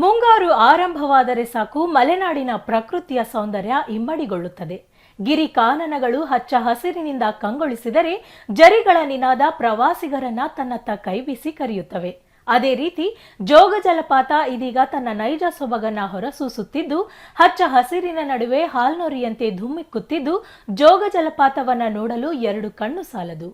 ಮುಂಗಾರು ಆರಂಭವಾದರೆ ಸಾಕು, ಮಲೆನಾಡಿನ ಪ್ರಕೃತಿಯ ಸೌಂದರ್ಯ ಇಮ್ಮಡಿಗೊಳ್ಳುತ್ತದೆ. ಗಿರಿ ಕಾನನಗಳು ಹಚ್ಚ ಹಸಿರಿನಿಂದ ಕಂಗೊಳಿಸಿದರೆ ಜರಿಗಳ ನಿನಾದ ಪ್ರವಾಸಿಗರನ್ನ ತನ್ನತ್ತ ಕೈಬೀಸಿ ಕರೆಯುತ್ತವೆ. ಅದೇ ರೀತಿ ಜೋಗ ಜಲಪಾತ ಇದೀಗ ತನ್ನ ನೈಜ ಸೊಬಗನ್ನ ಹೊರಸೂಸುತ್ತಿದ್ದು, ಹಚ್ಚ ಹಸಿರಿನ ನಡುವೆ ಹಾಲ್ನೊರಿಯಂತೆ ಧುಮ್ಮಿಕ್ಕುತ್ತಿದ್ದು, ಜೋಗ ಜಲಪಾತವನ್ನ ನೋಡಲು ಎರಡು ಕಣ್ಣು ಸಾಲದು.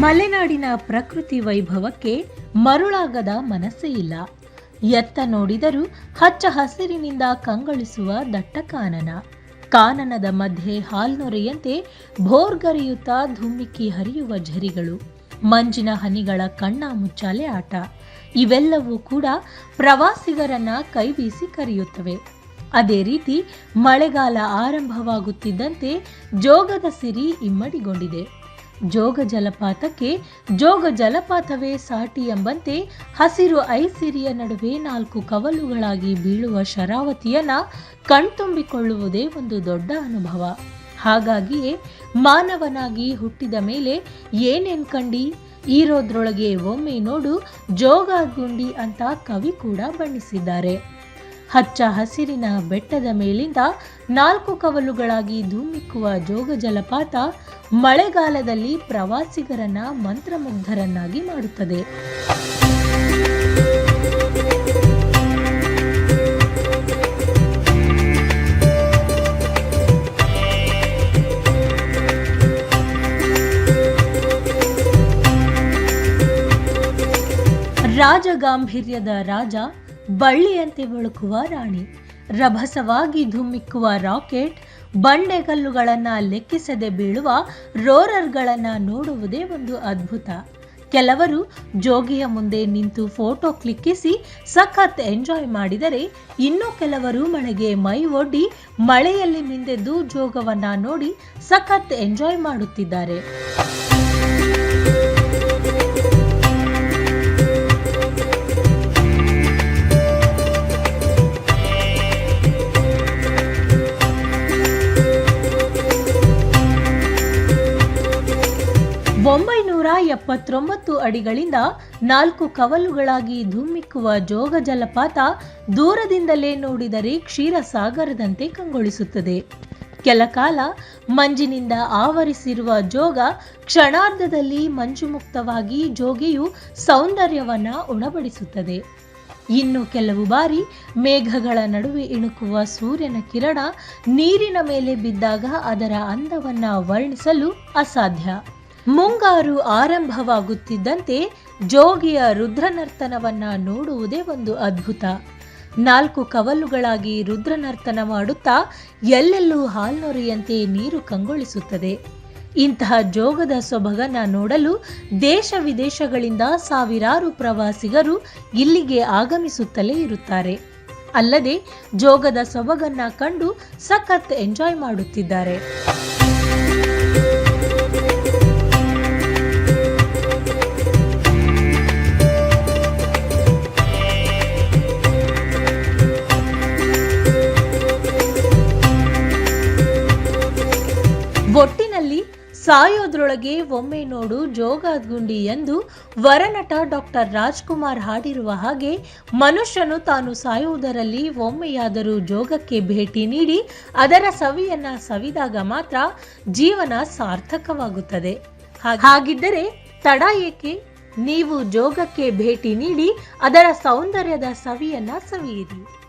ಮಲೆನಾಡಿನ ಪ್ರಕೃತಿ ವೈಭವಕ್ಕೆ ಮರುಳಾಗದ ಮನಸ್ಸೇ ಇಲ್ಲ. ಎತ್ತ ನೋಡಿದರೂ ಹಚ್ಚ ಹಸಿರಿನಿಂದ ಕಂಗೊಳಿಸುವ ದಟ್ಟ ಕಾನನ ಕಾನನದ ಮಧ್ಯೆ ಹಾಲ್ನೊರೆಯಂತೆ ಭೋರ್ಗರಿಯುತ್ತಾ ಧುಮ್ಮಿಕ್ಕಿ ಹರಿಯುವ ಝರಿಗಳು. ಮಂಜಿನ ಹನಿಗಳ ಕಣ್ಣ ಮುಚ್ಚಾಲೆ ಆಟ. ಇವೆಲ್ಲವೂ ಕೂಡ ಪ್ರವಾಸಿಗರನ್ನ ಕೈಬೀಸಿ ಕರೆಯುತ್ತವೆ. ಅದೇ ರೀತಿ ಮಳೆಗಾಲ ಆರಂಭವಾಗುತ್ತಿದ್ದಂತೆ ಜೋಗದ ಸಿರಿ ಇಮ್ಮಡಿಗೊಂಡಿದೆ. ಜೋಗ ಜಲಪಾತಕ್ಕೆ ಜೋಗ ಜಲಪಾತವೇ ಸಾಟಿ ಎಂಬಂತೆ ಹಸಿರು ಐಸಿರಿಯ ನಡುವೆ ನಾಲ್ಕು ಕವಲುಗಳಾಗಿ ಬೀಳುವ ಶರಾವತಿಯನ್ನ ಕಣ್ತುಂಬಿಕೊಳ್ಳುವುದೇ ಒಂದು ದೊಡ್ಡ ಅನುಭವ. ಹಾಗಾಗಿಯೇ ಮಾನವನಾಗಿ ಹುಟ್ಟಿದ ಮೇಲೆ ಏನೇನ್ ಕಂಡಿ? ಈರೋದ್ರೊಳಗೆ ಒಮ್ಮೆ ನೋಡು ಜೋಗ ಗುಂಡಿ ಅಂತ ಕವಿ ಕೂಡ ಬಣ್ಣಿಸಿದ್ದಾರೆ. ಹಚ್ಚ ಹಸಿರಿನ ಬೆಟ್ಟದ ಮೇಲಿಂದ ನಾಲ್ಕು ಕವಲುಗಳಾಗಿ ಧುಮ್ಮಿಕ್ಕುವ ಜೋಗ ಜಲಪಾತ ಮಳೆಗಾಲದಲ್ಲಿ ಪ್ರವಾಸಿಗರನ್ನ ಮಂತ್ರಮುಗ್ಧರನ್ನಾಗಿ ಮಾಡುತ್ತದೆ. ರಾಜಗಾಂಭೀರ್ಯದ ರಾಜ ಬಳ್ಳಿಯಂತೆ ಬಳುಕುವ ರಾಣಿ. ರಭಸವಾಗಿ ಧುಮ್ಮಿಕ್ಕುವ ರಾಕೆಟ್, ಬಂಡೆಗಲ್ಲುಗಳನ್ನ ಲೆಕ್ಕಿಸದೆ ಬೀಳುವ ರೋರರ್ಗಳನ್ನು ನೋಡುವುದೇ ಒಂದು ಅದ್ಭುತ. ಕೆಲವರು ಜೋಗಿಯ ಮುಂದೆ ನಿಂತು ಫೋಟೋ ಕ್ಲಿಕ್ಕಿಸಿ ಸಖತ್ ಎಂಜಾಯ್ ಮಾಡಿದರೆ ಇನ್ನು ಕೆಲವರು ಮಳೆಗೆ ಮೈ ಒಡ್ಡಿ ಮಳೆಯಲ್ಲಿ ಮಿಂದೆದ್ದು ಜೋಗವನ್ನ ನೋಡಿ ಸಖತ್ ಎಂಜಾಯ್ ಮಾಡುತ್ತಿದ್ದಾರೆ. ಎಪ್ಪತ್ತೊಂಬತ್ತು ಅಡಿಗಳಿಂದ ನಾಲ್ಕು ಕವಲುಗಳಾಗಿ ಧುಮ್ಮಿಕ್ಕುವ ಜೋಗ ಜಲಪಾತ ದೂರದಿಂದಲೇ ನೋಡಿದರೆ ಕ್ಷೀರಸಾಗರದಂತೆ ಕಂಗೊಳಿಸುತ್ತದೆ. ಕೆಲಕಾಲ ಮಂಜಿನಿಂದ ಆವರಿಸಿರುವ ಜೋಗ ಕ್ಷಣಾರ್ಧದಲ್ಲಿ ಮಂಜು ಮುಕ್ತವಾಗಿ ಜೋಗಿಯು ಸೌಂದರ್ಯವನ್ನ ಉಣಬಡಿಸುತ್ತದೆ. ಇನ್ನು ಕೆಲವು ಬಾರಿ ಮೇಘಗಳ ನಡುವೆ ಇಣುಕುವ ಸೂರ್ಯನ ಕಿರಣ ನೀರಿನ ಮೇಲೆ ಬಿದ್ದಾಗ ಅದರ ಅಂದವನ್ನ ವರ್ಣಿಸಲು ಅಸಾಧ್ಯ. ಮುಂಗಾರು ಆರಂಭವಾಗುತ್ತಿದ್ದಂತೆ ಜೋಗಿಯ ರುದ್ರನರ್ತನವನ್ನ ನೋಡುವುದೇ ಒಂದು ಅದ್ಭುತ. ನಾಲ್ಕು ಕವಲುಗಳಾಗಿ ರುದ್ರನರ್ತನ ಮಾಡುತ್ತಾ ಎಲ್ಲೆಲ್ಲೂ ಹಾಲ್ನೊರೆಯಂತೆ ನೀರು ಕಂಗೊಳಿಸುತ್ತದೆ. ಇಂತಹ ಜೋಗದ ಸೊಬಗನ್ನ ನೋಡಲು ದೇಶ ವಿದೇಶಗಳಿಂದ ಸಾವಿರಾರು ಪ್ರವಾಸಿಗರು ಇಲ್ಲಿಗೆ ಆಗಮಿಸುತ್ತಲೇ ಇರುತ್ತಾರೆ. ಅಲ್ಲದೆ ಜೋಗದ ಸೊಬಗನ್ನ ಕಂಡು ಸಖತ್ ಎಂಜಾಯ್ ಮಾಡುತ್ತಿದ್ದಾರೆ. ಸಾಯೋದ್ರೊಳಗೆ ಒಮ್ಮೆ ನೋಡು ಜೋಗಾದ್ಗುಂಡಿ ಎಂದು ವರನಟ ಡಾಕ್ಟರ್ ರಾಜ್ಕುಮಾರ್ ಹಾಡಿರುವ ಹಾಗೆ ಮನುಷ್ಯನು ತಾನು ಸಾಯುವುದರಲ್ಲಿ ಒಮ್ಮೆಯಾದರೂ ಜೋಗಕ್ಕೆ ಭೇಟಿ ನೀಡಿ ಅದರ ಸವಿಯನ್ನ ಸವಿದಾಗ ಮಾತ್ರ ಜೀವನ ಸಾರ್ಥಕವಾಗುತ್ತದೆ. ಹಾಗಿದ್ದರೆ ತಡ ಏಕೆ? ನೀವು ಜೋಗಕ್ಕೆ ಭೇಟಿ ನೀಡಿ ಅದರ ಸೌಂದರ್ಯದ ಸವಿಯನ್ನ ಸವಿಯಿರಿ.